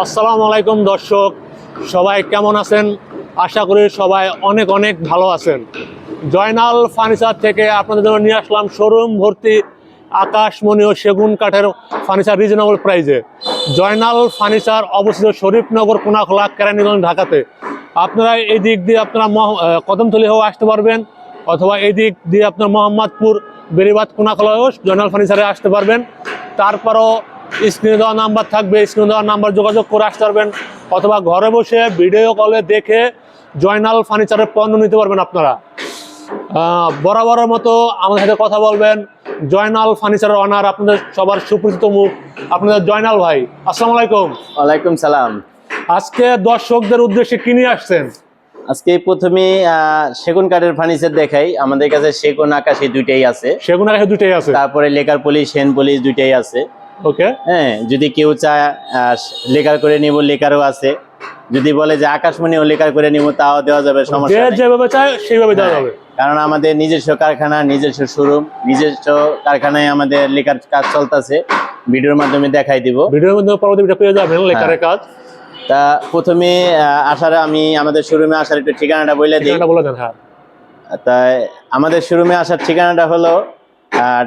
আসসালামু আলাইকুম দর্শক, সবাই কেমন আছেন? আশা করি সবাই অনেক অনেক ভালো আছেন। জয়নাল ফার্নিচার থেকে আপনাদের জন্য নিয়ে আসলাম শোরুম ভর্তি আকাশমণি ও সেগুন কাঠের ফার্নিচার রিজনেবল প্রাইজে জয়নাল ফার্নিচার অবস্থিত শরীফনগর কোনাখোলা, কেরানীগঞ্জ, ঢাকাতে। আপনারা এই দিক দিয়ে আপনারা কদমতলি হয়েও আসতে পারবেন অথবা এই দিক দিয়ে আপনার মোহাম্মদপুর বেরিবাদ কোনাখোলা জয়নাল ফার্নিচারে আসতে পারবেন। তারপরও স্ক্রিনে দেওয়া নাম্বার থাকবে স্ক্রিনে দেওয়া নাম্বার যোগাযোগ করে আসতে পারবেন। অথবা ঘরে বসে ভিডিও কলে দেখে জয়নাল ফার্নিচারের পণ্য নিতে পারবেন আপনারা। বরাবরের মতো আমাদের সাথে কথা বলবেন। জয়নাল ফার্নিচারের অনার আপনাদের সবার সুপরিচিত মুখ আপনাদের জয়নাল ভাই আসসালামু আলাইকুম। ওয়ালাইকুম সালাম। আজকে দর্শকদের উদ্দেশ্যে কি নিয়ে আসছেন? আজকে প্রথমে সেগুন কাঠের ফার্নিচার দেখাই। আমাদের কাছে সেগুন আকাশি দুইটাই আছে। সেগুন আকাশে দুইটাই আছে। তারপরে লেকার পলিশ হেন পলিশ দুইটাই আছে। ওকে হ্যাঁ যদি কেউ চায় লেকার করে নিব লেকারও আছে। যদি বলে যে আকাশমণিও লেকার করে নিব তাও দেওয়া যাবে সমস্যা যেভাবে চায় সেইভাবে দেওয়া হ্যাঁ, যাবে। কারণ আমাদের নিজস্ব কারখানা নিজস্ব শোরুম নিজস্ব কারখানায় আমাদের লেকার কাজ চলতেছে। ভিডিওর মাধ্যমে দেখাই দিব। ভিডিওর মাধ্যমে পরবর্তী পেয়ে যাবেন লেখারের কাজ। তা প্রথমে আসার আমি আমাদের শোরুমে আসার একটু ঠিকানাটা বলে দিই। ঠিকানাটা বলে দেন হ্যাঁ। তাই আমাদের শোরুমে আসার ঠিকানাটা হলো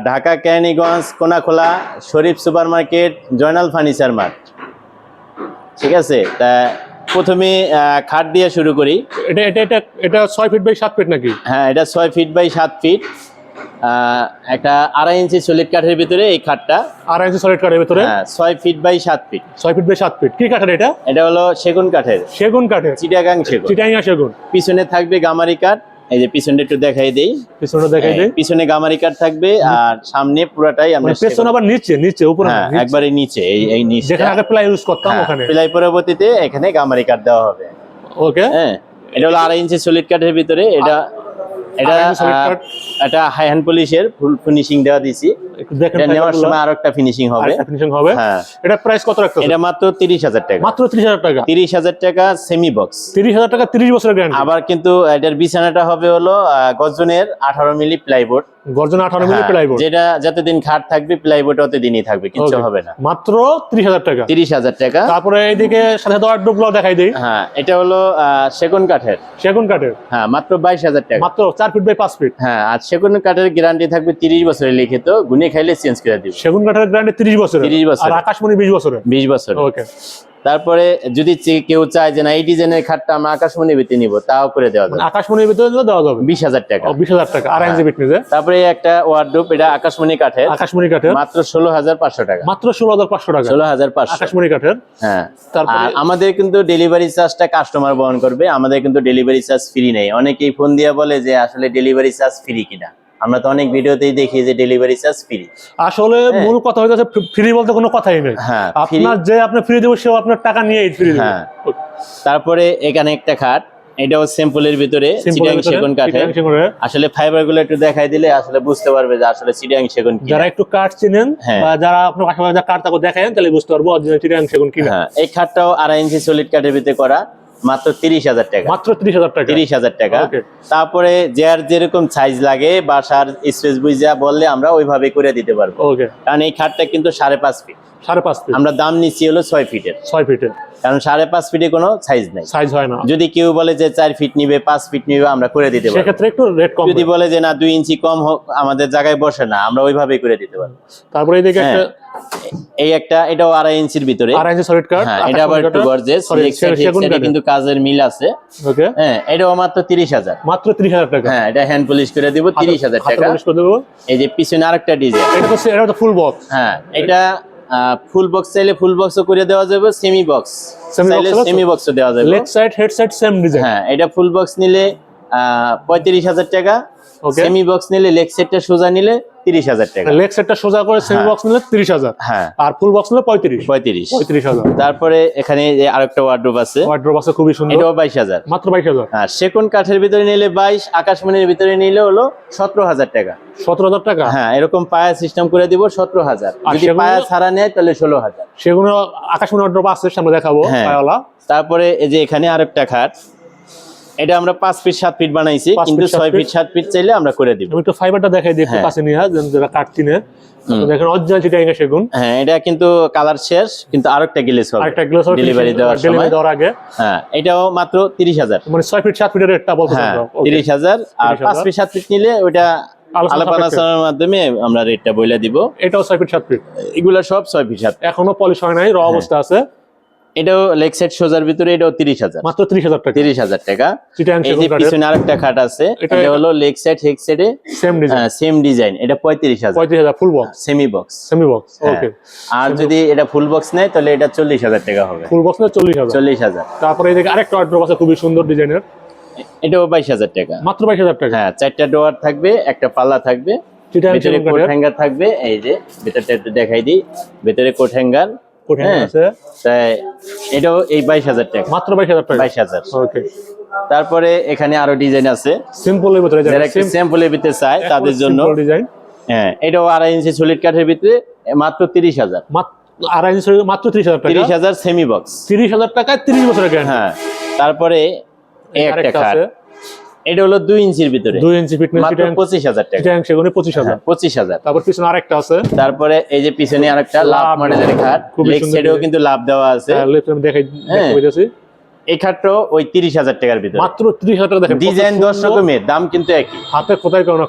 Dhaka Keraniganj Konakhola Sharif super market Joynal furniture mart. ঠিক আছে? তা প্রথমে খাট দিয়ে শুরু করি। এটা এটা এটা এটা ছয় ফিট বাই সাত ফিট নাকি? হ্যাঁ এটা ছয় ফিট বাই সাত ফিট একটা আড়াই ইঞ্চি সলিড কাঠের ভিতরে এই খাটটা। আড়াই ইঞ্চি সলিড কাঠের ভিতরে? হ্যাঁ ছয় ফিট বাই সাত ফিট ছয় ফিট বাই সাত ফিট কি কাঠের এটা? এটা হলো সেগুন কাঠের। সেগুন কাঠের। চিটাগাং সেগুন। চিটাইয়া সেগুন। পিছনে থাকবে গামারি কাঠ। এই যে পিছনটা একটু দেখাই দেই। পিছনে দেখাই দেই। পিছনে গামারি কাট থাকবে আর সামনে পুরাটাই আমরা পিছন আবার নিচে নিচে উপরে হ্যাঁ। একবারে নিচে এই এই নিচে যেখানে আগে প্লাই ইউজ করতাম ওখানে। প্লাই পরবর্তীতে এখানে গামারি কাট দেওয়া হবে। ওকে। হ্যাঁ এটা হলো আড়াই ইঞ্চি সলিড কাঠের ভিতরে এটা এটা হাই হ্যান্ড পলিশের ফুল ফিনিশিং দেওয়া দিছি একটু দেখেন নেওয়ার সময় আরও একটা ফিনিশিং হবে ফিনিশিং হবে। হ্যাঁ। এটা প্রাইস কত রাখতে এটা মাত্র তিরিশ হাজার টাকা। মাত্র ত্রিশ হাজার টাকা? তিরিশ হাজার টাকা সেমি বক্স তিরিশ হাজার টাকা তিরিশ বছরের গ্যারান্টি আবার কিন্তু এটার বিছানাটা হবে হলো গর্জনের আঠারো মিলি প্লাইবোর্ড গর্জন আঠারো মিলি প্লাইবোর্ড যেটা যতদিন খাট থাকবে প্লাইবোর্ড অতদিনই থাকবে কিচ্ছু হবে না। মাত্র ত্রিশ হাজার টাকা। তিরিশ হাজার টাকা। তারপরে এইদিকে সাথে ডুবগুলো দেখাই দিই। হ্যাঁ এটা হলো সেগুন কাঠের। সেগুন কাঠের। হ্যাঁ মাত্র বাইশ হাজার টাকা। মাত্র চার ফিট বাই পাঁচ ফিট হ্যাঁ আর সেগুন কাঠের গ্যারান্টি থাকবে তিরিশ বছরের লিখিত গুনে খাইলে চেঞ্জ করে দিব। সেগুন কাঠের গ্যারান্টি তিরিশ বছরের। 30 বছরের। আর আকাশমণি বিশ বছরের। বিশ বছর ওকে তারপরে যদি কেউ চায় যে না এই ডিজাইনের খাটটা আমরা আকাশমণি বেতে নিব তাও করে দেওয়া যাবে। আকাশমণির ভিতরে দিলে দেওয়া যাবে? বিশ হাজার টাকা। বিশ হাজার টাকা আড়াই ইঞ্চি ফিট নিতে তারপরে একটা ওয়ার্ডরোব এটা আকাশমণি কাঠের। আকাশমণি কাঠের। মাত্র ষোলো হাজার পাঁচশো টাকা। মাত্র ষোলো হাজার পাঁচশো টাকা? ষোলো হাজার পাঁচশো। আকাশমণি কাঠের? হ্যাঁ। তারপরে আমাদের কিন্তু ডেলিভারি চার্জটা কাস্টমার বহন করবে। আমাদের কিন্তু ডেলিভারি চার্জ ফ্রি নেই। অনেকেই ফোন দিয়ে বলে যে আসলে ডেলিভারি চার্জ ফ্রি কিনা। আমরা তো অনেক ভিডিওতেই দেখি যে ডেলিভারি চার্জ ফ্রি আসলে মূল কথা হয়ে যাচ্ছে ফ্রি বলতে কোনো কথাই নেই। হ্যাঁ আপনার যে আপনি ফ্রি দেবো সেও আপনার টাকা নিয়ে ফ্রি দেবে। হ্যাঁ। তারপরে এখানে একটা খাট এটাও সিম্পলের ভিতরে চিটাং সেগুন কাঠের। আসলে ফাইবারগুলো একটু দেখাই দিলে আসলে বুঝতে পারবে যে আসলে চিটাং সেগুন কি যারা একটু কাঠ চিনেন হ্যাঁ। বা যারা আপনার কাঠ তাকে তাহলে বুঝতে পারব অরিজিনাল চিটাং সেগুন কিনা। হ্যাঁ এই খাটটাও আড়াই ইঞ্চি সলিড কাঠের ভিতরে করা। মাত্র তিরিশ হাজার টাকা। মাত্র তিরিশ হাজার টাকা? তিরিশ হাজার টাকা। তারপরে যার যেরকম সাইজ লাগে বাসার স্পেস বুঝা বললে আমরা ওইভাবে করে দিতে পারব। ওকে কারণ এই খাটটা কিন্তু সাড়ে পাঁচ ফিট সাড়ে পাঁচ ফিট আমরা দাম নিচ্ছি হলো ছয় ফিটের। ছয় ফিটের। কারণ সাড়ে পাঁচ ফিটে কোনো সাইজ নাই। সাইজ হয় না। যদি কেউ বলে যে চার ফিট নিবে পাঁচ ফিট নিবে আমরা করে দিতে পারব। সেক্ষেত্রে একটু রেট কম যদি বলে যে না দুই ইঞ্চি কম হোক আমাদের জায়গায় বসে না আমরা ওইভাবে করে দিতে পারব। তারপরে এইদিকে একটা হ্যাঁ। এই একটা এটাও আড়াই ইঞ্চির ভিতরে। আড়াই ইঞ্চি সলিড কাঠ হ্যাঁ এটা আবার একটু গর্জেস সেগুন কিন্তু কাজের মিল আছে। ওকে হ্যাঁ এটাও মাত্র তিরিশ হাজার। মাত্র ত্রিশ হাজার টাকা। হ্যাঁ এটা হ্যান্ড পলিশ করে দিব তিরিশ হাজার টাকা। polish করে দেবো। এই যে পিছনে আরেকটা ডিজাইন এটা তো এটা তো ফুল বক্স হ্যাঁ এটা ফুল বক্স চাইলে ফুল বক্সও করে দেওয়া যাবে সেমি বক্স চাইলে সেমি বক্সও দেওয়া যাবে। Leg side head side same design হ্যাঁ এটা ফুল বক্স নিলে পঁয়ত্রিশ হাজার টাকা. সেমি বক্স নিলে লেগ সেটটা সোজা নিলে তিরিশ হাজার টাকা। লেগ সাইডটা সোজা করে সেমি হ্যাঁ। বক্স নিলে তিরিশ হাজার। হ্যাঁ। আর ফুল বক্স নিলে পঁয়ত্রিশ। পঁয়ত্রিশ। পঁয়ত্রিশ হাজার। তারপরে এখানে যে আরেকটা ওয়ার্ড্রোব আছে। ওয়ার্ড্রোব আছে খুবই সুন্দর। এটাও বাইশ হাজার। মাত্র বাইশ হাজার। আর সেগুন কাঠের ভিতরে নিলে বাইশ আকাশমণির ভিতরে নিলে হলো সতেরো হাজার টাকা। সতেরো হাজার টাকা? হ্যাঁ এরকম পায়া সিস্টেম করে দিব সতেরো হাজার। যদি পায়া ছাড়া নেয় তাহলে ষোলো হাজার। সেগুলো আকাশমণি ওয়ার্ড্রোব আছে সামনে দেখাবো হ্যাঁ। তারপরে এই যে এখানে আরেকটা খাট। এটা আমরা পাঁচ ফিট সাত ফিট বানাইছি কিন্তু ছয় ফিট সাত ফিট চাইলে আমরা করে দিব। আমি একটু ফাইবারটা দেখাই দিই একটু হ্যাঁ। কাছে নিয়ে যেন যারা কাঠ কিনে দেখেন অরিজিনাল সেগুন। হ্যাঁ এটা কিন্তু কালার শেষ কিন্তু আরেকটা গ্লেস হবে। আরেকটা গ্লাস ডেলিভারি দেওয়ার সময়। ডেলিভারি দেওয়ার আগে। হ্যাঁ এটাও মাত্র তিরিশ হাজার। মানে ছয় ফিট সাত ফিটের রেটটা বলতে হ্যাঁ তিরিশ হাজার। আর 30,000 পাঁচ ফিট সাত ফিট নিলে ওইটা আলাপ আলোচনার মাধ্যমে আমরা রেটটা বলে দিব। এটাও ছয় ফিট সাত ফিট এগুলা সব ছয় ফিট সাত এখনও পলিশ হয় নাই র হ্যাঁ। অবস্থা আছে। এটাও লেগ সাইড সোজার ভিতরে এটাও তিরিশ হাজার। মাত্র ত্রিশ হাজার টাকা। তিরিশ হাজার টাকা। এই যে পিছনে আরেকটা খাট আছে এটা- হলো লেগ সাইড হেক সাইডে সেম ডিজাইন সেম ডিজাইন এটা পঁয়ত্রিশ হাজার। পঁয়ত্রিশ হাজার full box semi box semi box. Okay আর যদি এটা ফুল বক্স নেয় তাহলে এটা চল্লিশ হাজার টাকা হবে। ফুল বক্স না চল্লিশ হাজার। চল্লিশ হাজার। তারপরে এদিকে আরেকটা ওয়ার্ড্রপ আছে খুবই সুন্দর ডিজাইনের। এটাও বাইশ হাজার টাকা। মাত্র বাইশ হাজার টাকা। হ্যাঁ চারটা ডোয়ার থাকবে একটা পাল্লা থাকবে ভেতরে কোট হ্যাঙ্গার থাকবে এই যে ভেতরটা একটু দেখাই দিই ভেতরে কোট হ্যাঙ্গার কোঠিন হ্যাঁ। আছে। তাই এটাও এই বাইশ হাজার টাকা। মাত্র বাইশ হাজার টাকা? বাইশ হাজার। ওকে তারপরে এখানে আরও ডিজাইন আছে। সিম্পল এর ভিতরে যারা একটু ভিতরে চায় তাদের জন্য। ডিজাইন হ্যাঁ এটাও আড়াই ইঞ্চি সলিড কাঠের ভিতরে মাত্র তিরিশ হাজার। আড়াই ইঞ্চি মাত্র ত্রিশ হাজার তিরিশ হাজার সেমি বক্স তিরিশ হাজার টাকায় তিরিশ বছরের হ্যাঁ তারপরে একটা খাট। আছে। এটা হলো দুই ইঞ্চির ভিতরে। ইঞ্চি ফিটনেস মাত্র টাকা। সেগুনে হ্যাঁ, তারপর পিছনে আরেকটা আছে। তারপরে এই যে পিছনে আরেকটা লাভ লাভ মডেলের খাট। লেগ সাইডেও কিন্তু লাভ দেওয়া আছে। লেফট আমি দেখাই হ্যাঁ। দেখতে এই খাটটাও ওই তিরিশ হাজার টাকার ভিতরে। মাত্র ত্রিশ হাজার টাকা দেখেন ডিজাইন দশ সুন্দর। রকমের দাম কিন্তু একই। হাতে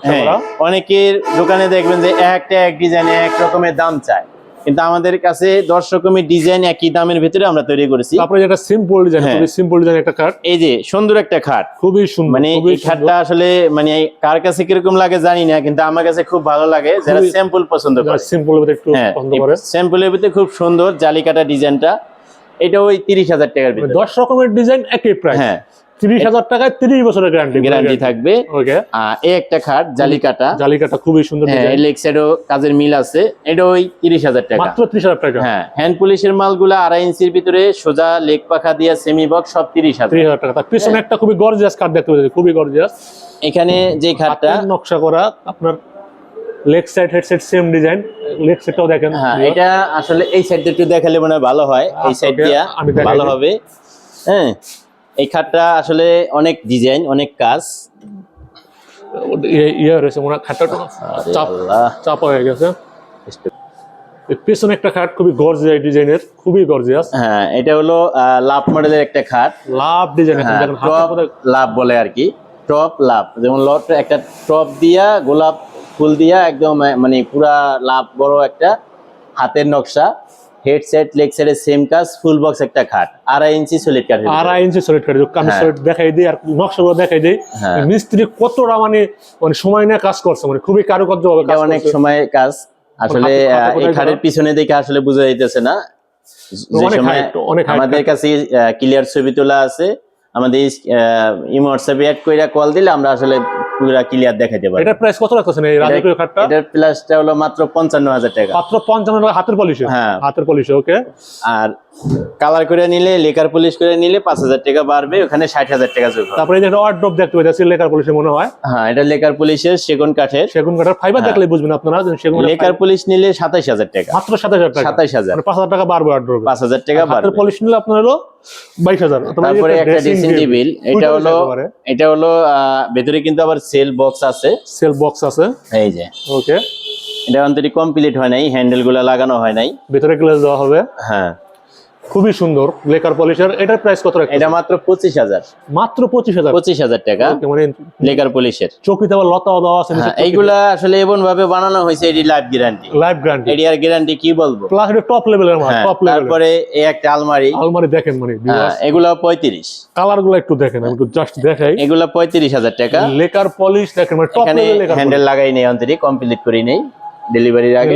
হ্যাঁ করা অনেকের দোকানে দেখবেন যে একটা এক ডিজাইনে এক রকমের দাম চায়। কিন্তু আমাদের কাছে দশ রকমের ডিজাইন একই দামের ভিতরে আমরা তৈরি করেছি। তারপরে যেটা সিম্পল ডিজাইন হ্যাঁ। খুবই সিম্পল ডিজাইন একটা কাঠ এই যে সুন্দর একটা খাট খুবই সুন্দর মানে এই খাটটা আসলে মানে কার কাছে কীরকম লাগে জানি না কিন্তু আমার কাছে খুব ভালো লাগে যারা স্যাম্পল পছন্দ করে। সিম্পল একটু হ্যাঁ পছন্দ করে। স্যাম্পলের ভিতরে খুব সুন্দর জালি কাটা ডিজাইনটা। এটা ওই তিরিশ হাজার টাকার ভিতরে। দশ রকমের ডিজাইন একই প্রাইস হ্যাঁ। তিরিশ হাজার টাকায় তিরিশ বছরের গ্যারান্টি গ্যারান্টি থাকবে। ওকে এই একটা খাট জালি কাটা জালিকাটা খুবই সুন্দর হ্যাঁ লেগ সাইডও কাজের মিল আছে। এটা ওই তিরিশ হাজার টাকা। মাত্র ত্রিশ হাজার টাকা? হ্যাঁ হ্যান্ড পুলিশের মালগুলা আড়াই ইঞ্চির ভিতরে সোজা লেগ পাখা দিয়া সেমি বক্স সব তিরিশ হাজার। ত্রিশ হাজার টাকা। পিছনে হ্যাঁ। একটা খুবই গর্জিয়াস কাঠ দেখতে পাচ্ছি খুবই গর্জিয়াস এখানে যে খাটটা নকশা করা আপনার leg side head side same design leg সাইডটাও দেখেন। হ্যাঁ এটা আসলে এই সাইডটা একটু দেখালে মনে হয় ভালো হয়। এই সাইড দিয়া ভালো হবে। হ্যাঁ। এই খাটটা আসলে অনেক ডিজাইন অনেক কাজ। ইয়ে- ইয়ে রয়েছে মনে হয় খাটটা চাপ হয়ে গেছে। পিছনে একটা খাট খুবই গর্জিয়াস ডিজাইনের খুবই গর্জিয়াস হ্যাঁ এটা হলো লাভ মডেলের একটা খাট। লাভ ডিজাইন হ্যাঁ লাভ বলে আর কি। টপ লাভ। যেমন লট একটা টপ দিয়া গোলাপ ফুল দিয়া একদম মানে পুরা লাভ বড় একটা হাতের নকশা। হেড সেট লেগ সাইডে সেম কাজ ফুল বক্স একটা খাট আড়াই ইঞ্চি সলিড কাঠ আড়াই ইঞ্চি সলিড কাঠ আমি। সলিড দেখাই দিই আর নকশাগুলো দেখাই দিই। হ্যাঁ। মিস্ত্রি কতটা মানে মানে সময় নিয়ে কাজ করছে মানে খুবই কারুকার্য কাজ অনেক সময় কাজ। আসলে এই খাটের পিছনে দেখে আসলে বোঝা যাইতেছে না। যে অনেক সময় অনেক আমাদের কাছে ক্লিয়ার ছবি তোলা আছে। আমাদের ইমো হোয়াটসঅ্যাপে অ্যাড করে কল দিলে আমরা আসলে পুরো ক্লিয়ার দেখাতে পারি এটার প্রাইস কত রাখতেছেন এই রাজকীয় খাটটা এটার প্লাসটা হলো মাত্র পঞ্চান্ন হাজার টাকা। মাত্র পঞ্চান্ন টাকা হাতের পলিশে হ্যাঁ। হাতের পলিশ ওকে আর কালার করে নিলে লেকার পুলিশ করে নিলে পাঁচ হাজার টাকা বাড়বে ওখানে ষাট হাজার টাকা যোগ তারপরে ওয়ার্ড্রপ দেখতে পাচ্ছি লেকার পলিশে মনে হয়। হ্যাঁ এটা লেকার পুলিশের সেগুন কাঠের। সেগুন কাঠের ফাইবার হ্যাঁ। দেখলে বুঝবেন আপনারা সেগুন লেকার পুলিশ নিলে সাতাইশ হাজার টাকা। মাত্র সাত হাজার টাকা? সাতাইশ হাজার। মানে পাঁচ হাজার টাকা বাড়বে ওয়ার্ড্রপে পাঁচ হাজার টাকা বাড়বে। পলিশ নিলে আপনার হলো বাইশ হাজার। তারপরে একটা ড্রেসিং টেবিল এটা হলো এটা হলো ভেতরে কিন্তু আবার সেল বক্স আছে। সেল বক্স আছে। এই যে। ওকে এটা অন্তরি কমপ্লিট হয় নাই হ্যান্ডেলগুলা লাগানো হয় নাই। ভিতরে গ্লাস দেওয়া হবে। হ্যাঁ। খুবই সুন্দর লেকার পলিশার। এটার প্রাইস কত রাখছে এটা মাত্র পঁচিশ হাজার। মাত্র পঁচিশ হাজার? পঁচিশ হাজার টাকা মানে লেকার পলিশের। চকিতে আবার লতা দেওয়া আছে হ্যাঁ, এইগুলা আসলে এমন ভাবে বানানো হয়েছে এটি লাইফ গ্যারান্টি লাইভ গ্যারান্টি এরিয়ার গ্যারান্টি কি বলব? প্লাস এটা টপ লেভেলের মাল হ্যাঁ, টপ লেভেলের তারপরে এই একটা আলমারি। আলমারি দেখেন মানে হ্যাঁ, এগুলা পঁয়ত্রিশ। কালারগুলো একটু দেখেন আমি একটু জাস্ট দেখাই। এগুলা পঁয়ত্রিশ হাজার টাকা। লেকার পলিশ দেখেন মানে টপ লেভেল লেকার হ্যান্ডেল লাগাই নেই অন্তরি কমপ্লিট করি নেই। ডেলিভারির আগে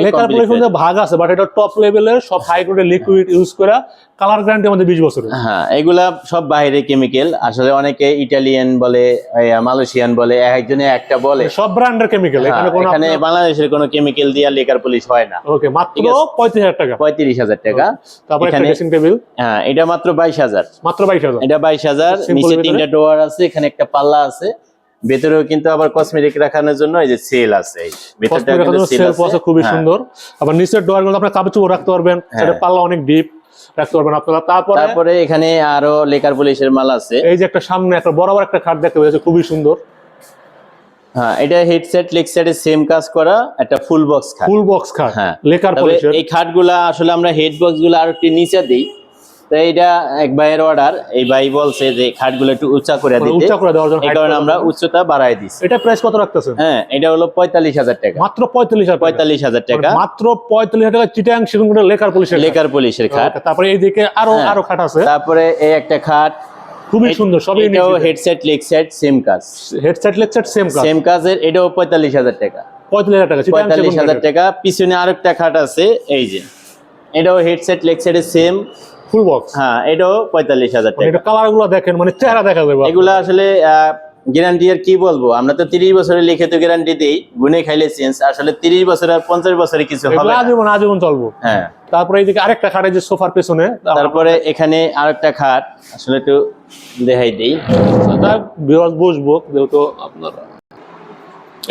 ভাগ আছে বাট এটা টপ লেভেলের সব হাই গ্রেডের লিকুইড ইউজ করা কালার গ্যারান্টি আমাদের বিশ বছরের। হ্যাঁ এগুলা সব বাইরে কেমিক্যাল আসলে অনেকে ইটালিয়ান বলে মালয়েশিয়ান বলে একজনে একটা বলে। সব ব্র্যান্ডের কেমিক্যাল হ্যাঁ, এখানে কোনো এখানে বাংলাদেশের কোনো কেমিক্যাল দিয়া পুলিশ হয় না। ওকে মাত্র ঠিক আছে। পঁয়ত্রিশ হাজার টাকা। পঁয়ত্রিশ হাজার টাকা। তারপরে এখানে- ড্রেসিং টেবিল হ্যাঁ এটা মাত্র বাইশ হাজার। মাত্র বাইশ হাজার। এটা নিচে তিনটা আছে এখানে একটা পাল্লা আছে। ভেতরেও কিন্তু আবার কসমেটিক রাখানোর জন্য এই যে সেল আছে। ভেতরটা কিন্তু সেল আছে। খুবই হ্যাঁ। সুন্দর। আবার নিচের ডোয়ারগুলো আপনার কাপড় রাখতে পারবেন সেটা হ্যাঁ। পাল্লা অনেক ডিপ রাখতে পারবেন আপনারা। তারপরে তারপরে এখানে আরও লেকার পুলিশের মাল আছে। এই যে একটা সামনে একটা বরাবর একটা খাট দেখতে পেয়েছে খুবই সুন্দর। হ্যাঁ এটা হেডসেট লেগসেটের সেম কাজ করা একটা ফুল বক্স খাট। ফুল বক্স খাট হ্যাঁ। লেকার তবে পলিশের এই খাটগুলা আসলে আমরা হেড বক্সগুলো আর একটু নিচে দিই। তো এটা এক ভাইয়ের অর্ডার এই ভাই বলছে যে খাটগুলো একটু উঁচা করে মানে দিতে। উচ্চা করে দেওয়ার জন্য কারণে আমরা উচ্চতা বাড়ায় দিছি। এটা প্রাইস কত রাখতেছেন? হ্যাঁ এটা হলো পঁয়তাল্লিশ হাজার টাকা। মাত্র পঁয়তাল্লিশ হাজার টাকা। মানে মাত্র পঁয়তাল্লিশ হাজার টাকা চিটাং সেগুন লেকার পলিশের লেকার পুলিশের খাট। তারপরে এইদিকে আরও হ্যাঁ। আরও খাট আছে। তারপরে এই একটা খাট। খুবই সুন্দর সবই এটাও head set leg set same কাজ। হেডসেট লেকচার সেম কাজ। সেম কাজের এটাও পঁয়তাল্লিশ হাজার টাকা। পঁয়তাল্লিশ হাজার টাকা চিটাং পঁয়তাল্লিশ সেগুন হাজার কাঠের। টাকা। পিছনে আরেকটা খাট আছে এই যে। এটাও হেডসেট লেগসেটের সেম ফুল বক্স? হ্যাঁ এটাও পঁয়তাল্লিশ হাজার মানে টাকা। এটা কালারগুলো দেখেন মানে চেহারা দেখা যাবে এগুলা আসলে গ্যারান্টি আর কি বলব? আমরা তো তিরিশ বছরের লিখিত গ্যারান্টি দিই গুনে খাইলে চেঞ্জ আসলে তিরিশ বছর আর পঞ্চাশ বছরে কিছু হবে আজীবন আজীবন চলবো। হ্যাঁ। তারপরে এইদিকে আরেকটা খাট যে সোফার পেছনে। তারপরে এখানে আরেকটা খাট। আসলে একটু দেখাই দিই। বসবো যেহেতু আপনার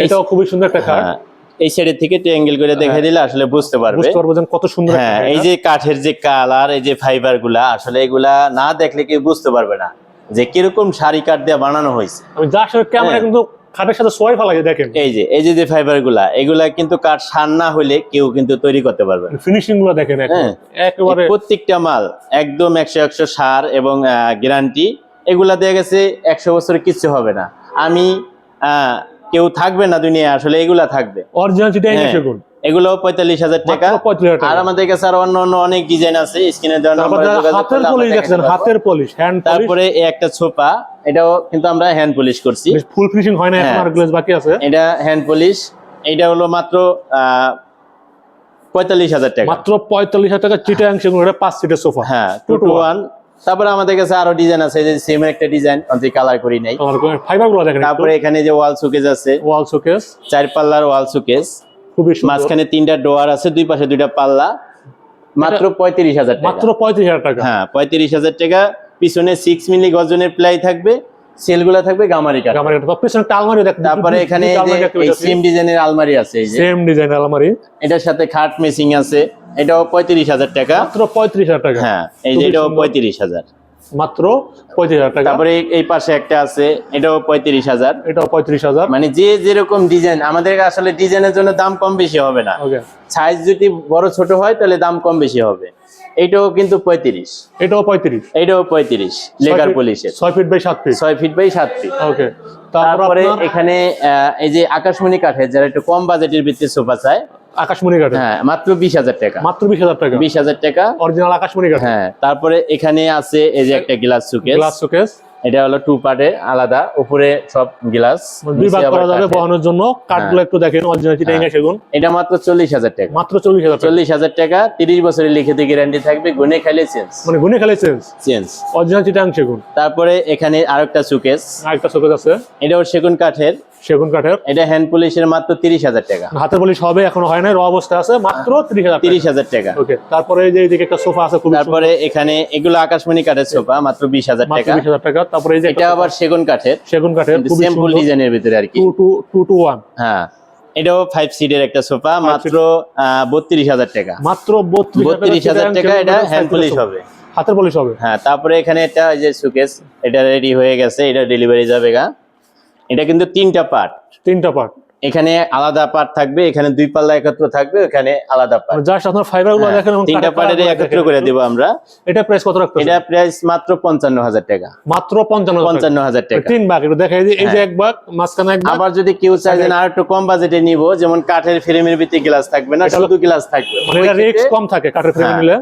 এটাও খুবই সুন্দর একটা খাট। হ্যাঁ, এই সাইডের থেকে একটু অ্যাঙ্গেল করে দেখে দিলে আসলে বুঝতে পারবে বুঝতে পারব যে কত সুন্দর হ্যাঁ এই যে কাঠের যে কালার এই যে ফাইবারগুলা আসলে এগুলা না দেখলে কেউ বুঝতে পারবে না যে কীরকম শাড়ি কাঠ দিয়ে বানানো হয়েছে আমি যা ক্যামেরা হ্যাঁ। কিন্তু খাটের সাথে সোয়াই ফেলা যায় দেখেন এই যে এই যে যে ফাইবারগুলা এগুলা কিন্তু কাঠ সার না হলে কেউ কিন্তু তৈরি করতে পারবে ফিনিশিংগুলো দেখেন। হ্যাঁ। একেবারে প্রত্যেকটা মাল একদম একশো একশো সার এবং গ্যারান্টি এগুলা দিয়ে গেছে একশো বছরে কিচ্ছু হবে না আমি আহ, কেউ থাকবে না দুনিয়ায় আসলে এগুলা থাকবে। অরিজিনাল চিটাং হ্যাঁ। সেগুন এগুলো পঁয়তাল্লিশ হাজার টাকা। আর আমাদের কাছে আর অন্য অন্য অনেক ডিজাইন আছে স্ক্রিনে দেওয়া তারপর নাম্বারে যারা হাতের পলিশ দেখছেন হাতের পলিশ হ্যান্ড পলিশ তারপরে এই একটা ছোপা এটাও কিন্তু আমরা হ্যান্ড পলিশ করছি। ফুল ফিনিশিং হয় না এখন। আর গ্লেজ বাকি আছে? এটা হ্যান্ড পলিশ এটা হলো মাত্র পঁয়তাল্লিশ হাজার টাকা। মাত্র পঁয়তাল্লিশ হাজার টাকা চিটাং এটা পাঁচ সিটের সোফা হ্যাঁ টু টু। ওয়ান তারপরে আমাদের কাছে আরও ডিজাইন আছে যে সেম একটা ডিজাইন অন্তত কালার করি নাই। ফাইবারগুলো দেখেন তারপরে এখানে যে ওয়াল আছে ওয়াল শোকেস চার পাল্লার ওয়াল খুবই মাঝখানে তিনটা ডোয়ার আছে দুই পাশে দুইটা পাল্লা। মাত্র পঁয়ত্রিশ হাজার টাকা। মাত্র পঁয়ত্রিশ হাজার টাকা। হ্যাঁ পঁয়ত্রিশ হাজার টাকা। পিছনে সিক্স মিলি গজনের প্লাই থাকবে সেলগুলা থাকবে গামারি কাঠ পেছনে একটা আলমারি তারপরে এখানে এই যে সেম ডিজাইনের আলমারি আছে এই যে। সেম ডিজাইন আলমারি। এটার সাথে খাট মেসিং আছে। এটাও পঁয়ত্রিশ হাজার টাকা। মাত্র পঁয়ত্রিশ হাজার টাকা। হ্যাঁ এই যে এটাও পঁয়ত্রিশ হাজার। মাত্র পঁয়ত্রিশ হাজার টাকা। তারপরে এই- পাশে একটা আছে এটাও পঁয়ত্রিশ হাজার। এটাও পঁয়ত্রিশ হাজার। মানে যে যেরকম ডিজাইন আমাদের আসলে ডিজাইনের জন্য দাম কম বেশি হবে না। সাইজ যদি বড় ছোট হয় তাহলে দাম কম বেশি হবে। এটাও কিন্তু পঁয়ত্রিশ। এটাও পঁয়ত্রিশ। এটাও পঁয়ত্রিশ লেকার পলিশের। ছয় ফিট বাই সাত ফিট। ছয় ফিট বাই সাত ফিট। ওকে। তারপরে এখানে এই যে আকাশমণি কাঠের যারা একটু কম বাজেটের ভিত্তিতে সোফা চায় আকাশমণি কাঠে হ্যাঁ মাত্র বিশ হাজার টাকা। মাত্র বিশ হাজার টাকা? বিশ হাজার টাকা। অরিজিনাল আকাশমণি কাঠে হ্যাঁ তারপরে এখানে আছে এই যে একটা গ্লাস সুকেস গ্লাস শোকেস এটা হলো টু আলাদা উপরে সব গ্লাস দুই ভাগ করা যাবে বহানোর জন্য। কাঠগুলো একটু দেখেন অরিজিনাল হ্যাঁ। সেগুন। এটা মাত্র চল্লিশ হাজার টাকা। মাত্র চল্লিশ হাজার টাকা। চল্লিশ হাজার টাকা তিরিশ বছরের লিখিত গ্যারান্টি থাকবে গুনে খাইলে চেঞ্জ। মানে গুনে খেলে চেঞ্জ। চেঞ্জ। অরিজিনাল চিটাং সেগুন। তারপরে এখানে আরেকটা সুকেস আরেকটা আছে। এটাও সেগুন কাঠের। সেগুন কাঠের। এটা হ্যান্ড পলিশের মাত্র তিরিশ হাজার টাকা। হাতের পলিশ হবে এখনও হয় না র অবস্থা আছে মাত্র ত্রিশ হাজার তিরিশ হাজার টাকা। ওকে তারপরে যে এইদিকে একটা সোফা আছে তারপরে এখানে এগুলো আকাশমণি কাঠের সোফা মাত্র বিশ হাজার টাকা। বিশ হাজার টাকা তারপরে এটা আবার সেগুন কাঠের। সেগুন কাঠের সিম্পল ডিজাইনের ভিতরে আর কি। Two two two two one হ্যাঁ এটাও ফাইভ সিটের একটা সোফা মাত্র বত্রিশ হাজার টাকা। মাত্র বত্রিশ হাজার টাকা এটা হ্যান্ড পলিশ হবে। হাতের পলিশ হবে। হ্যাঁ তারপরে এখানে একটা যে সুকেস এটা রেডি হয়ে গেছে এটা ডেলিভারি যাবে গা। এটা কিন্তু তিনটা পার্ট তিনটা পার্ট এখানে আলাদা পার্ট থাকবে এখানে দুই পাল্লা একত্র থাকবে এখানে আলাদা পার্ট জাস্ট আপনার ফাইবারগুলো দেখেন হ্যাঁ, তিনটা কাঠের পার্টের একত্র করে দিব আমরা। এটা প্রাইস কত রাখতে এটা প্রাইস মাত্র পঞ্চান্ন হাজার টাকা। মাত্র পঞ্চান্ন হাজার টাকা। তিন ভাগ একটু দেখাই দিই। এই যে হ্যাঁ। এক ভাগ মাঝখানে এক ভাগ। আবার যদি কেউ চাই যে আর একটু কম বাজেটে নিব যেমন কাঠের ফ্রেমের ভিতরে গ্লাস থাকবে না এটা শুধু গ্লাস থাকবে। মানে এটা রেক্স কম থাকে কাঠের ফ্রেম। নিলে।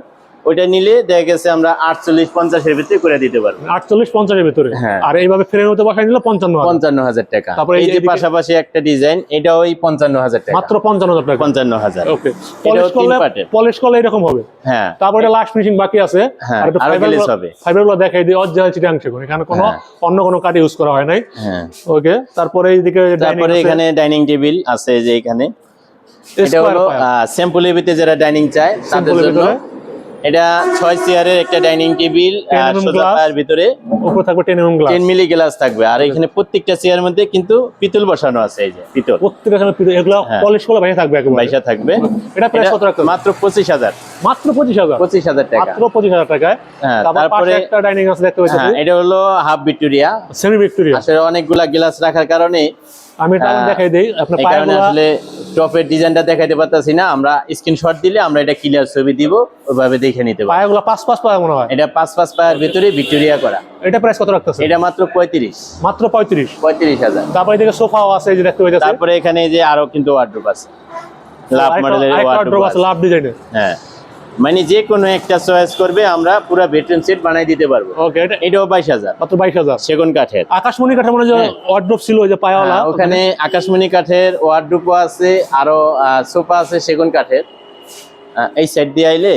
ওইটা নিলে দেখা গেছে আমরা আটচল্লিশ পঞ্চাশের ভিতরে করে দিতে পারব। আটচল্লিশ পঞ্চাশের ভিতরে? হ্যাঁ। আর এইভাবে ফ্রেমের মধ্যে বসাই নিলে পঞ্চান্ন। পঞ্চান্ন হাজার টাকা। তারপরে এই যে পাশাপাশি একটা ডিজাইন এটা ওই পঞ্চান্ন হাজার টাকা। মাত্র পঞ্চান্ন হাজার টাকা। পঞ্চান্ন হাজার। ওকে পলিশ করলে পলিশ করলে এরকম হবে? হ্যাঁ। তারপরে এটা লাস্ট ফিনিশিং বাকি আছে। হ্যাঁ, আর ফাইবার হবে। ফাইবারগুলো দেখাই দিই অরিজিনাল চিটাং সেগুন। এখানে কোনো হ্যাঁ। অন্য কোনো কাঠ ইউজ করা হয় নাই। হ্যাঁ। ওকে তারপরে এইদিকে তারপরে এখানে ডাইনিং টেবিল আছে যে এখানে। এটা হলো যারা ডাইনিং চায় তাদের জন্য? এটা ছয় চেয়ারের একটা ডাইনিং টেবিল mm সোজা পায়ের ভিতরে উপরে থাকবে গ্লাস টেন মিলি গ্লাস থাকবে। আর এখানে প্রত্যেকটা চেয়ারের মধ্যে কিন্তু পিতল বসানো আছে এই যে পিতল। প্রত্যেকটা সময় পিতল- এগুলো। পলিশ করে ভেঙে থাকবে একেবারে। পয়সা থাকবে। এটা প্রাইস কত রাখতে মাত্র পঁচিশ হাজার। মাত্র পঁচিশ হাজার। পঁচিশ হাজার টাকা। মাত্র পঁচিশ হাজার টাকায়। হ্যাঁ, তারপরে একটা ডাইনিং আছে দেখতে পাচ্ছি হ্যাঁ এটা হলো হাফ ভিক্টোরিয়া। সেমি ভিক্টোরিয়া আসলে অনেকগুলা গ্লাস রাখার কারণে আমি এটা হ্যাঁ, দেখাই দেই। আপনার কারণে আসলে টপের ডিজাইনটা দেখাইতে পারতাছি না আমরা স্ক্রিনশট দিলে আমরা এটা ক্লিয়ার ছবি দিব ওইভাবে দেখে নিতে পারি পায়াগুলো পাঁচ পাঁচ পায়া মনে হয়। এটা পাঁচ পাঁচ পায়ের ভিতরে ভিক্টোরিয়া করা। এটা প্রাইস কত রাখতেছে এটা মাত্র পঁয়ত্রিশ। মাত্র পঁয়ত্রিশ। পঁয়ত্রিশ হাজার। তারপরে এদিকে সোফাও আছে এই যে দেখতে পাচ্ছি তারপরে এখানে এই যে আরও কিন্তু ওয়ার্ডরোব আছে। লাভ মডেলের ওয়ার্ডরোব আছে লাভ ডিজাইনের হ্যাঁ। মানে যে কোনো একটা চয়েস করবে আমরা পুরো বেডরুম সেট বানাই দিতে পারব। ওকে এটা এটাও বাইশ হাজার। মাত্র বাইশ হাজার। সেগুন কাঠের। আকাশমণি কাঠের মনে হয় ওয়ার্ডরোব ওয়ার্ড্রপ ছিল ওই যে পায়াওয়ালা হ্যাঁ, ওখানে আকাশমণি কাঠের ওয়ার্ডরোব আছে আরও সোফা আছে সেগুন কাঠের। এই সাইড দিয়ে আইলে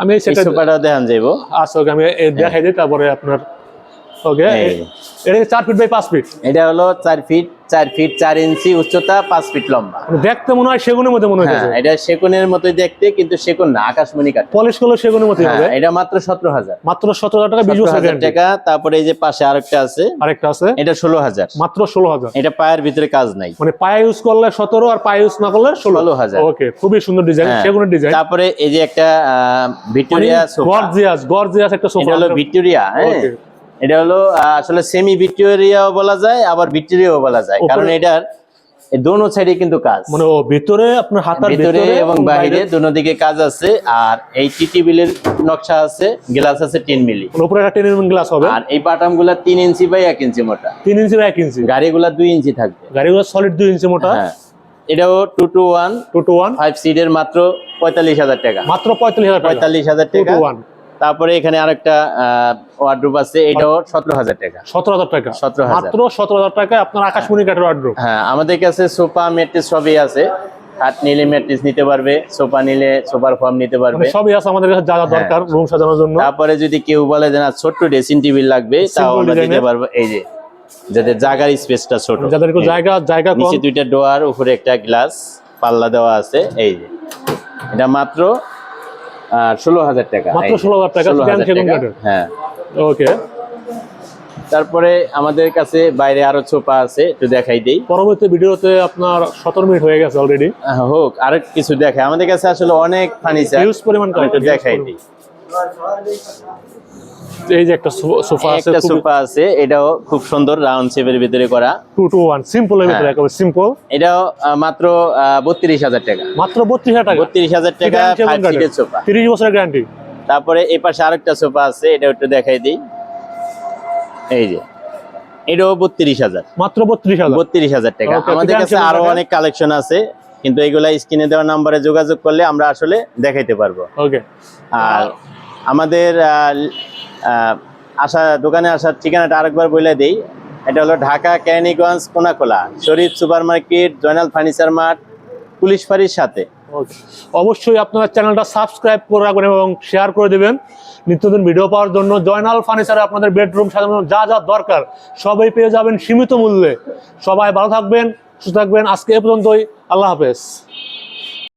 আমি এই সোফাটা সেটটা দেখান যাইবো। আচ্ছা ওকে আমি দেখাই দিই তারপরে আপনার ওকে এটা ফিট বাই ফিট এটা হলো ফিট ফিট ইঞ্চি উচ্চতা ফিট লম্বা। মানে দেখতে মনে হয় সেগুনের মধ্যে মনে হ্যাঁ হচ্ছে এটা সেগুনের মতোই দেখতে কিন্তু সেগুন না আকাশমণি কাঠ পলিশ করলে সেগুনের হবে হ্যাঁ এটা মাত্র সতেরো হাজার। মাত্র সতেরো হাজার টাকা বিশ বছর গ্যারান্টি টাকা তারপরে এই যে পাশে আরেকটা আছে আরেকটা আছে? এটা ষোলো হাজার। মাত্র ষোলো হাজার। এটা পায়ের ভিতরে কাজ নাই। মানে পায়ে ইউজ করলে সতেরো আর পায়ে ইউজ না করলে ষোলো। 16,000 ওকে খুবই সুন্দর ডিজাইন হ্যাঁ। সেগুনের ডিজাইন তারপরে এই যে একটা ভিক্টোরিয়া সোফা গর্জিয়াস গর্জিয়াস একটা এটা হলো ভিক্টোরিয়া হ্যাঁ. এটা হলো আসলে সেমি ভিক্টোরিয়াও বলা যায় আবার ভিক্টোরিয়াও বলা যায়। কারণ এটার এই দোনো সাইডে কিন্তু কাজ। মানে ও ভিতরে আপনার হাতার ভিতরে এবং বাইরে দোনো দিকে কাজ আছে আর এই টি টেবিলের নকশা আছে গ্লাস আছে তিন মিলি। মানে উপরে একটা টেন এম গ্লাস হবে। আর এই বাটামগুলা ইঞ্চি বাই ইঞ্চি মোটা। ইঞ্চি ইঞ্চি। গাড়িগুলা ইঞ্চি থাকবে। গাড়িগুলো সলিড ইঞ্চি মোটা। হ্যাঁ। এটাও টু টু ওয়ান টু সিটের মাত্র পঁয়তাল্লিশ হাজার টাকা। মাত্র পঁয়তাল্লিশ হাজার টাকা। টাকা। টু তারপরে এখানে আরেকটা ওয়ার্ড্রোপ আছে এটাও সতেরো হাজার টাকা। সতেরো হাজার টাকা। সতেরো মাত্র সতেরো হাজার টাকা আপনার আকাশমণি কাঠের ওয়ার্ড্রোপ হ্যাঁ আমাদের কাছে সোফা ম্যাট্রেস সবই আছে। খাট নিলে ম্যাট্রেস নিতে পারবে সোফা নিলে সোফার ফর্ম নিতে মানে পারবে। সবই আছে আমাদের কাছে যা যা হ্যাঁ। দরকার রুম সাজানোর জন্য। তারপরে যদি কেউ বলে যে না ছোট্ট ড্রেসিং টেবিল লাগবে তাও আমরা দিতে পারব। এই যে যাদের জায়গার স্পেসটা ছোট। যাদের জায়গা জায়গা কম। নিচে দুইটা ডোয়ার উপরে একটা গ্লাস পাল্লা দেওয়া আছে। এই যে এটা মাত্র ষোলো হাজার টাকা। মাত্র যে, 16,000 টাকা, 16,000 সেখান সেগুন হ্যাঁ। ওকে। তারপরে আমাদের কাছে বাইরে আরও ছোপা আছে একটু দেখাই দেই। পরবর্তী ভিডিওতে আপনার সতেরো মিনিট হয়ে গেছে অলরেডি হোক আর কিছু দেখায় আমাদের কাছে আসলে অনেক ফার্নিচার হিউজ পরিমাণ দেখাই দিই। এই যে একটা সোফা আছে একটা সোফা আছে এটাও খুব সুন্দর রাউন্ড শেপের ভিতরে করা। টু টু ওয়ান সিম্পল এর ভিতরে হ্যাঁ। একেবারে সিম্পল এটাও মাত্র বত্রিশ হাজার টাকা। মাত্র বত্রিশ হাজার টাকা। বত্রিশ হাজার টাকা ফাইভ সিটের সোফা তিরিশ বছরের গ্যারান্টি তারপরে এই পাশে আরেকটা সোফা আছে এটা একটু দেখাই দিই। এই যে এটাও বত্রিশ হাজার। মাত্র বত্রিশ হাজার। বত্রিশ হাজার টাকা। আমাদের কাছে আরও অনেক কালেকশন আছে কিন্তু এগুলা স্ক্রিনে দেওয়া নাম্বারে যোগাযোগ করলে আমরা আসলে দেখাইতে পারব। ওকে আর আমাদের আসা, দোকানে আসার ঠিকানাটা আরেকবার বলে দিই। এটা হলো Dhaka Keraniganj Konakhola Sharif super market Joynal furniture mart, police ফাঁড়ির সাথে। অবশ্যই আপনারা চ্যানেলটা সাবস্ক্রাইব করে রাখবেন এবং শেয়ার করে দেবেন। নিত্যদিন ভিডিও পাওয়ার জন্য জয়নাল ফার্নিচারে আপনাদের বেডরুম সাজানোর যা যা দরকার সবই পেয়ে যাবেন সীমিত মূল্যে। সবাই ভালো থাকবেন, সুস্থ থাকবেন। আজকে এ পর্যন্তই। আল্লাহ হাফেজ।